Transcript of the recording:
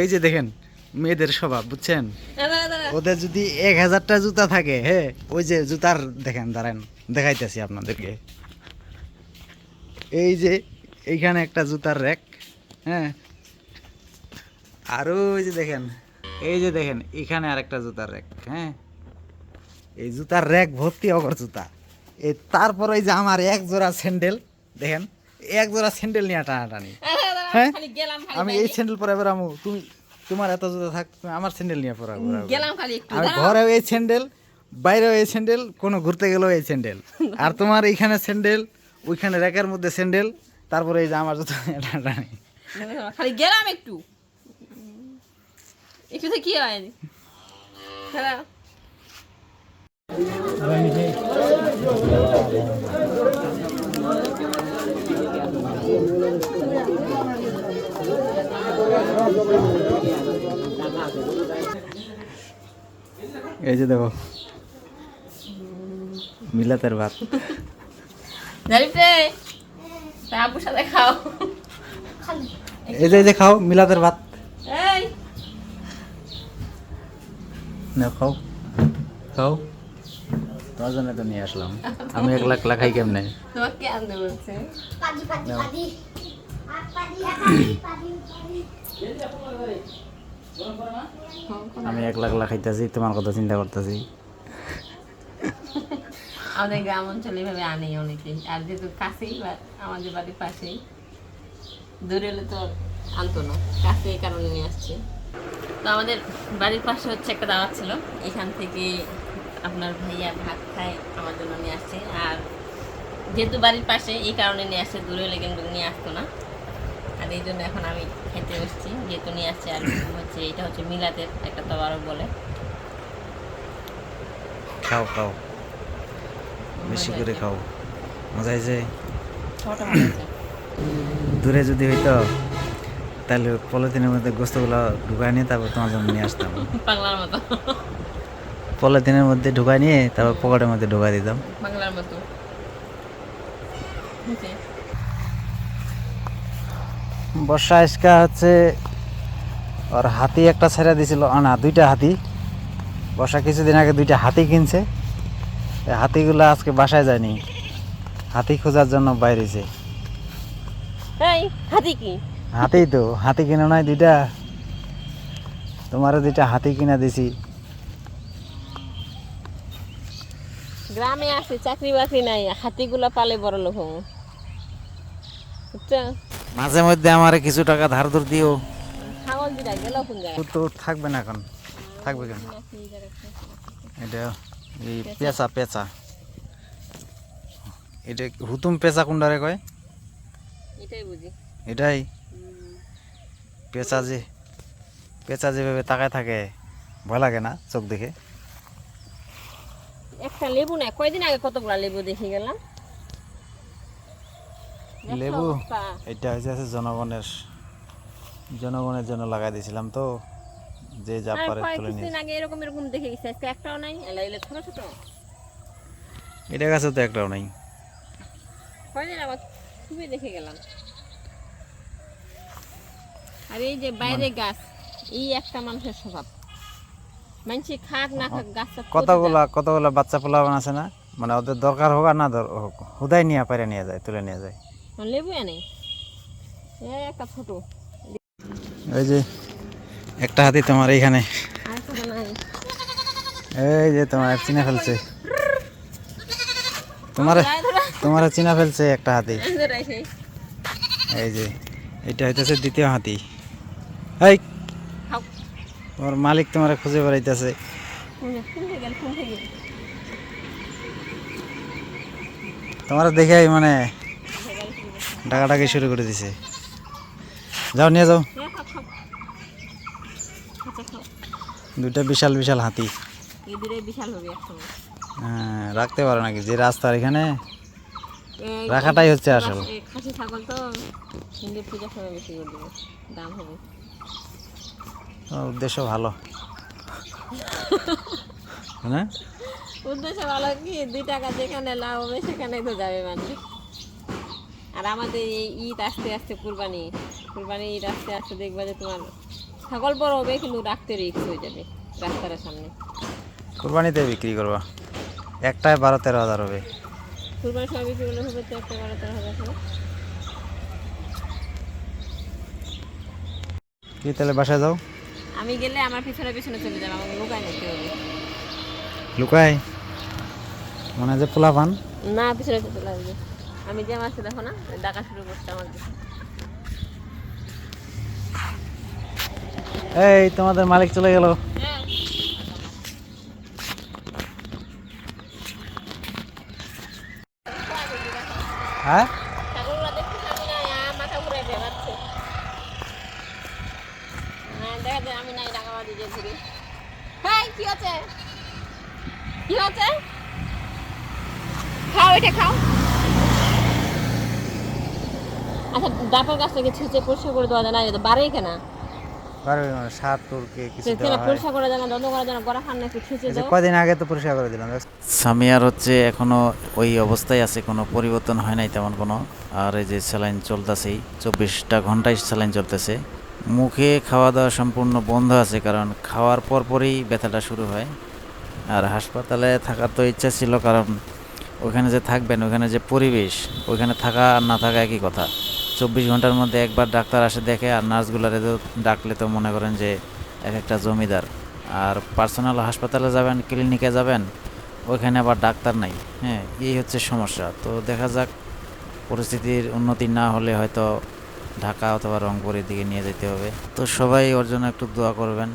এই যে দেখেন, মেয়েদের স্বভাব, বুঝছেন? ওদের যদি এক হাজারটা জুতা থাকে হ্যাঁ ওই যে জুতার, দেখেন, দাঁড়ান, দেখাইতেছি আপনাদেরকে। এই যে এইখানে একটা জুতার র্যাক হ্যাঁ আরও ওই যে দেখেন, এই যে দেখেন, এখানে আরেকটা জুতার র্যাক হ্যাঁ এই জুতার র্যাক ভর্তি অগর জুতা। এই তারপর এই যে আমার এক জোড়া স্যান্ডেল, দেখেন, এক জোড়া স্যান্ডেল নিয়ে টানাটানি। হ্যাঁ? আমি এই স্যান্ডেল পরে এবার আমু তুমি তোমার এত জুতা থাক তুমি আমার স্যান্ডেল নিয়ে পরা গেলাম খালি একটু আমি ঘরেও এই স্যান্ডেল বাইরেও এই স্যান্ডেল কোনো ঘুরতে গেলেও এই স্যান্ডেল। আর তোমার এইখানে স্যান্ডেল ওইখানে র্যাকের মধ্যে স্যান্ডেল তারপরে এই যে আমার জুতো খালি গেলাম একটু। একটু তো কি হয়? দাদা এই যে দেখো। মিলাতের ভাত। জানিস রে তা আপুর সাথে খাও। এই যে এই যে খাও মিলাতের ভাত। না খাও। খাও। তোমার জন্য তো নিয়ে আসলাম। আমি এক লাখ লাখাই কেমনে? তোমাকে আনতে বলছে। আমি একলা একলা খাইতেছি, তোমার কথা চিন্তা করতেছি। আমাদের গ্রাম অঞ্চলে এভাবে আনেই অনেকেই আর যেহেতু কাছেই আমাদের বাড়ির পাশেই, দূরে হলে তো আনতো না। কাছে এই কারণে নিয়ে আসছে। তো আমাদের বাড়ির পাশে হচ্ছে একটা দাওয়াত ছিল। এখান থেকে আপনার ভাইয়া ভাত খায়, আমার জন্য নিয়ে আসছে। আর যেহেতু বাড়ির পাশে এই কারণে নিয়ে আসছে দূরে হলে কিন্তু নিয়ে আসতো না। আর এই জন্য এখন আমি খেতে বসছি। যেহেতু নিয়ে আসছি আর হচ্ছে এটা হচ্ছে মিলাতের একটা তবারক বলে। খাও খাও। বেশি করে খাও। মজা হয়েছে? দূরে যদি হইতো তাহলে পলিথিনের মধ্যে গোস্তগুলো ঢুকাই নিয়ে তারপর তোমার জন্য নিয়ে আসতাম। বাংলার মতো। পলিথিনের মধ্যে ঢুকাই নিয়ে তারপর পকেটের মধ্যে ঢুকাই দিতাম। বাংলার মতো। বর্ষা আজকা হচ্ছে ওর হাতি একটা ছেড়ে দিছিল। না দুইটা হাতি। বর্ষা কিছুদিন আগে দুইটা হাতি কিনছে। হাতিগুলো আজকে বাসায় যায়নি। হাতি খোঁজার জন্য বাইরেছে হাতি কি? হাতি তো হাতি কিনে নাই দুইটা। তোমারও দুইটা হাতি কিনা দিছি। গ্রামে আসে চাকরি বাকরি নাই হাতিগুলা পালে বড় লোক বুঝছ? মাঝে মধ্যে আমার কিছু টাকা ধার ধর দিও। তো থাকবে না এখন। থাকবে কেন? এটা এই পেঁচা। পেঁচা এটা হুতুম পেঁচা কোনটারে কয়? এটাই বুঝি। এটাই? পেঁচা যে পেঁচা যেভাবে তাকায় থাকে ভয় লাগে না চোখ দেখে? একটা লেবু না কয়দিন আগে কতগুলা লেবু দেখে গেলাম? লেবু? এটা হয়েছে আছে জনগণের জনগণের জন্য লাগাই দিয়েছিলাম তো যে যা পারে তুলে নিয়ে আগে এরকম এরকম দেখে গেছে আজকে একটাও নাই এলা এলে ছোট ছোট। এটা গাছে তো একটাও নাই। কয়দিন আবার খুবই দেখে গেলাম। আর এই যে বাইরে গাছ এই একটা মানুষের স্বভাব। মানুষ খাক না খাক প্রতিটা- কতগুলা কতগুলা বাচ্চা পোলাবান আছে না? মানে ওদের দরকার হোক আর না হোক হুদাই নিয়ে পারে নিয়ে যায় তুলে নিয়ে যায়। লেবু এনে এই একটা ছোট। ওই যে একটা হাতি তোমার এইখানে। এই যে তোমার চিনা ফেলছে। তোমার তোমার চিনা ফেলছে একটা হাতি। এই যে এটা হইতেছে দ্বিতীয় হাতি। এই তোমার মালিক তোমার খুঁজে বেড়াইতেছে। তোমার দেখে মানে ডাকাডাকি শুরু করে দিছে। যাও নিয়ে যাও। হ্যাঁ আচ্ছা দুইটা বিশাল বিশাল হাতি। হ্যাঁ, রাখতে পারো নাকি? যে রাস্তার এখানে রাখাটাই হচ্ছে আসল। খাসি ছাগল তো হিন্দু পূজার সময় বেশি করে দাম হবে। উদ্দেশ্য ভালো। হ্যাঁ? উদ্দেশ্য ভালো কি? দুই টাকা যেখানে লাভ হবে সেখানেই তো যাবে মানুষ। আর আমাদের এই ঈদ আস্তে আস্তে কুরবানি কুরবানি ঈদ আস্তে আস্তে দেখবা যে তোমার ছাগল বড় হবে কিন্তু রাখতে রিক্স হয়ে যাবে রাস্তার সামনে। কুরবানিতে বিক্রি করবা। একটায় বারো তেরো হাজার হবে। কুরবানির সময় বিক্রি করলে হবে তো একটা বারো তেরো হাজার করে। কি তাহলে বাসায় যাও? আমি গেলে আমার পিছনে পিছনে চলে যাবে আমাকে লুকায় নিতে হবে। লুকাই মনে যে পোলা পান না পিছনে চলে লাগবে আমি যে মাছটা দেখো না ডাকা শুরু করছে আমার এই তোমাদের মালিক চলে গেল। হ্যাঁ? হ্যাঁ আমি না মাথা ঘুরে বেড়াচ্ছে দেখা যায় আমি নাই ডাকাবাদি যে ঘুরি হ্যাঁ কি কি খাও এটা খাও। আচ্ছা ডাবের গাছটাকে ছিঁচে পরিষ্কার করে দেওয়া যায় না এটা বাড়ে কেনা? পারবে না সার তোরকে কিছু দেওয়া পরিষ্কার করে দেয় না করে দেয় গড়া খান না একটু ছিঁচে দাও কদিন আগে তো পরিষ্কার করে দিলাম। সামিয়ার হচ্ছে এখনও ওই অবস্থায় আছে কোনো পরিবর্তন হয় নাই তেমন কোনো। আর এই যে স্যালাইন চলতেছেই চব্বিশটা ঘন্টায় স্যালাইন চলতেছে। মুখে খাওয়া দাওয়া সম্পূর্ণ বন্ধ আছে কারণ খাওয়ার পর পরই ব্যথাটা শুরু হয়। আর হাসপাতালে থাকার তো ইচ্ছা ছিল কারণ ওখানে যে থাকবেন ওখানে যে পরিবেশ ওইখানে থাকা আর না থাকা একই কথা। চব্বিশ ঘণ্টার মধ্যে একবার ডাক্তার আসে দেখে আর নার্সগুলারে তো ডাকলে তো মনে করেন যে এক একটা জমিদার। আর পার্সোনাল হাসপাতালে যাবেন, ক্লিনিকে যাবেন, ওইখানে আবার ডাক্তার নাই। হ্যাঁ এই হচ্ছে সমস্যা। তো দেখা যাক, পরিস্থিতির উন্নতি না হলে হয়তো ঢাকা অথবা রংপুরের দিকে নিয়ে যেতে হবে। তো সবাই ওর জন্য একটু দোয়া করবেন।